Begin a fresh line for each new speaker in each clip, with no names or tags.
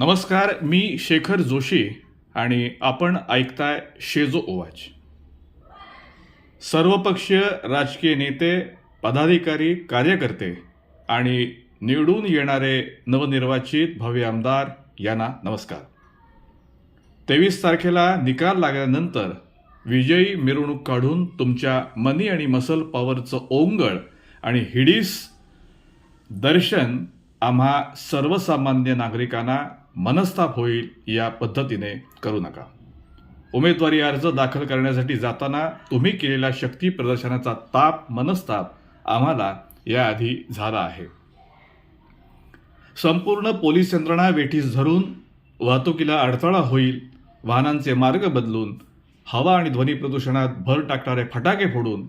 नमस्कार मी शेखर जोशी आणि आपण ऐकताय शेजो ओवाच. सर्वपक्षीय राजकीय नेते पदाधिकारी कार्यकर्ते आणि निवडून येणारे नवनिर्वाचित भव्य आमदार यांना नमस्कार. तेवीस तारखेला निकाल लागल्यानंतर विजयी मिरवणूक काढून तुमच्या मनी आणि मसल पॉवरचं ओंगळ आणि हिडीस दर्शन आम्हा सर्वसामान्य नागरिकांना मनस्ताप होईल या पद्धतीने करू नका. उमेदवारी अर्ज दाखल करण्यासाठी जाताना तुम्ही केलेल्या शक्ती प्रदर्शनाचा ताप मनस्ताप आम्हाला याआधी झाला आहे. संपूर्ण पोलीस यंत्रणा वेठीस धरून वाहतुकीला अडथळा होईल वाहनांचे मार्ग बदलून हवा आणि ध्वनी प्रदूषणात भर टाकणारे फटाके फोडून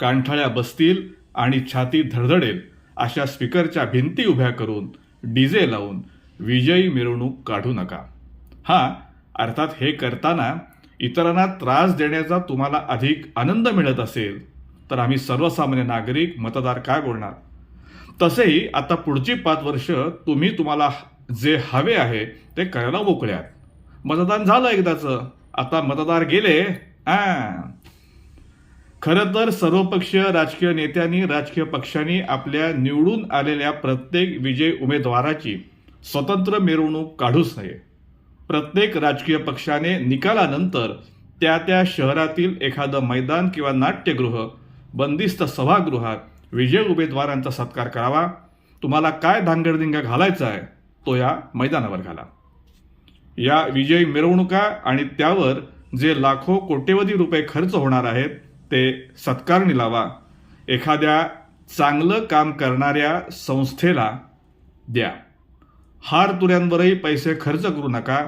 कांठाळ्या बसतील आणि छाती धडधडेल अशा स्पीकरच्या भिंती उभ्या करून डीजे लावून विजयी मिरवणूक काढू नका. हां अर्थात हे करताना इतरांना त्रास देण्याचा तुम्हाला अधिक आनंद मिळत असेल तर आम्ही सर्वसामान्य नागरिक मतदार काय बोलणार? तसेही आता पुढची पाच वर्ष तुम्ही तुम्हाला जे हवे आहे ते करायला मोकळ्यात. मतदान झालं एकदाचं. आता मतदार गेले. खरं तर सर्वपक्षीय राजकीय नेत्यांनी राजकीय पक्षांनी आपल्या निवडून आलेल्या प्रत्येक विजय उमेदवाराची स्वतंत्र मिरवणूक काढूच नये. प्रत्येक राजकीय पक्षाने निकालानंतर त्या त्या शहरातील एखादं मैदान किंवा नाट्यगृह बंदिस्त सभागृहात विजय उमेदवारांचा सत्कार करावा. तुम्हाला काय धांगडधिंगा घालायचा आहे तो या मैदानावर घाला. या विजयी मिरवणुका आणि त्यावर जे लाखो कोट्यवधी रुपये खर्च होणार आहेत ते सत्कारणी लावा. एखाद्या चांगलं काम करणाऱ्या संस्थेला द्या. हार तुऱ्यांवरही पैसे खर्च करू नका.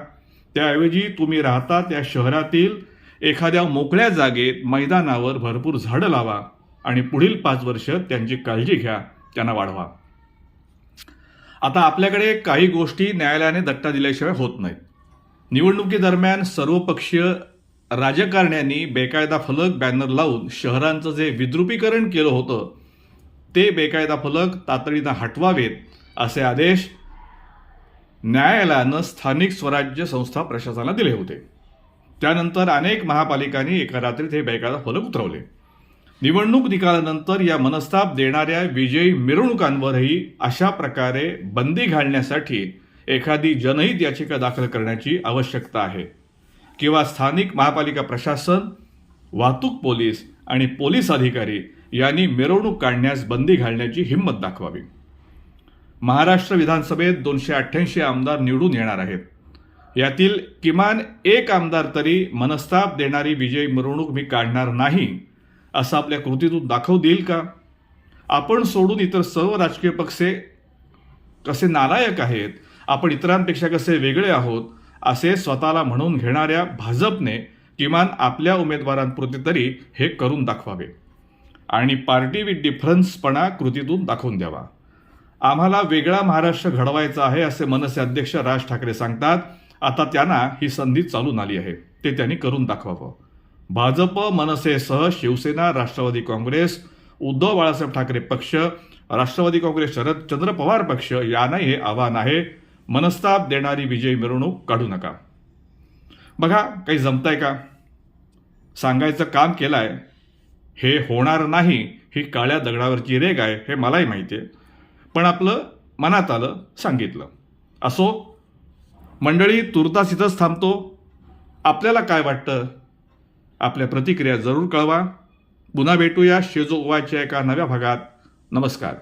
त्याऐवजी तुम्ही राहता त्या शहरातील एखाद्या मोकळ्या जागेत मैदानावर भरपूर झाडं लावा आणि पुढील पाच वर्ष त्यांची काळजी घ्या त्यांना वाढवा. आता आपल्याकडे काही गोष्टी न्यायालयाने दट्टा दिल्याशिवाय होत नाहीत. निवडणुकीदरम्यान सर्वपक्षीय राजकारण्यांनी बेकायदा फलक बॅनर लावून शहरांचं जे विद्रुपीकरण केलं होतं ते बेकायदा फलक तातडीनं हटवावेत असे आदेश न्यायालयानं स्थानिक स्वराज्य संस्था प्रशासनाला दिले होते. त्यानंतर अनेक महापालिकांनी एका रात्रीत हे बेकायदा फलक उतरवले. निवडणूक निकालानंतर या मनस्ताप देणाऱ्या विजयी मिरवणुकांवरही अशा प्रकारे बंदी घालण्यासाठी एखादी जनहित याचिका दाखल करण्याची आवश्यकता आहे. किंवा स्थानिक महापालिका प्रशासन वाहतूक पोलीस आणि पोलीस अधिकारी यांनी मिरवणूक काढण्यास बंदी घालण्याची हिंमत दाखवावी. महाराष्ट्र विधानसभेत दोनशे अठ्ठ्याऐंशी आमदार निवडून येणार आहेत. यातील किमान एक आमदार तरी मनस्ताप देणारी विजयी मिरवणूक मी काढणार नाही असं आपल्या कृतीतून दाखवू देईल का? आपण सोडून इतर सर्व राजकीय पक्षे कसे नालायक आहेत आपण इतरांपेक्षा कसे वेगळे आहोत असे स्वतःला म्हणून घेणाऱ्या भाजपने किमान आपल्या उमेदवारांपुरते तरी हे करून दाखवावे. आणि पार्टी विथ डिफरन्सपणा कृतीतून दाखवून द्यावा. आम्हाला वेगळा महाराष्ट्र घडवायचा आहे असे मनसे अध्यक्ष राज ठाकरे सांगतात. आता त्यांना ही संधी चालून आली आहे. ते त्यांनी करून दाखवावं. भाजप मनसेसह शिवसेना राष्ट्रवादी काँग्रेस उद्धव बाळासाहेब ठाकरे पक्ष राष्ट्रवादी काँग्रेस शरदचंद्र पवार पक्ष यांनाही हे आव्हान आहे. मनस्ताप देणारी विजयी मिरवणूक काढू नका. बघा काही जमताय का? सांगायचं काम केलंय. हे होणार नाही ही काळ्या दगडावरची रेग आहे हे मलाही माहिती आहे पण आपलं मनात आलं सांगितलं. असो मंडळी तुर्तास इथंच थांबतो. आपल्याला काय वाटतं? आपल्या प्रतिक्रिया जरूर कळवा. पुन्हा भेटूया शेजोगवायच्या एका नव्या भागात. नमस्कार.